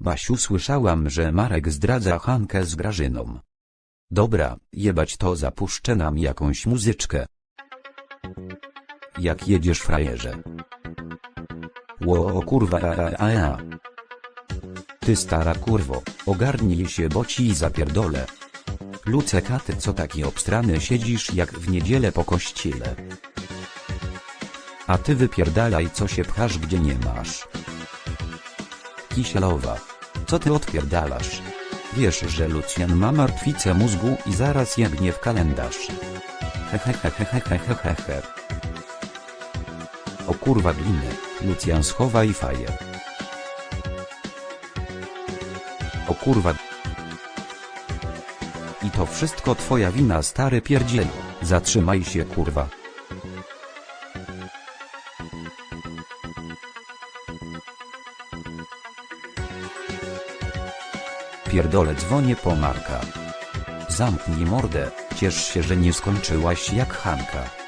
Basiu słyszałam, że Marek zdradza Hankę z Grażyną. Dobra, jebać to zapuszczę nam jakąś muzyczkę. Jak jedziesz frajerze? Ło kurwa a, a, a. Ty stara kurwo, ogarnij się bo ci zapierdolę. Lucek a ty co taki obstrany siedzisz jak w niedzielę po kościele. A ty wypierdalaj co się pchasz gdzie nie masz. Kisialowa. Co ty odpierdalasz? Wiesz, że Lucjan ma martwicę mózgu i zaraz jebnie w kalendarz. Hehehehehehehehe. O kurwa gliny, Lucjan schowaj faję. O kurwa. I to wszystko twoja wina stary pierdzielu, zatrzymaj się kurwa. Pierdolę dzwonię po Marka. Zamknij mordę, ciesz się, że nie skończyłaś jak Hanka.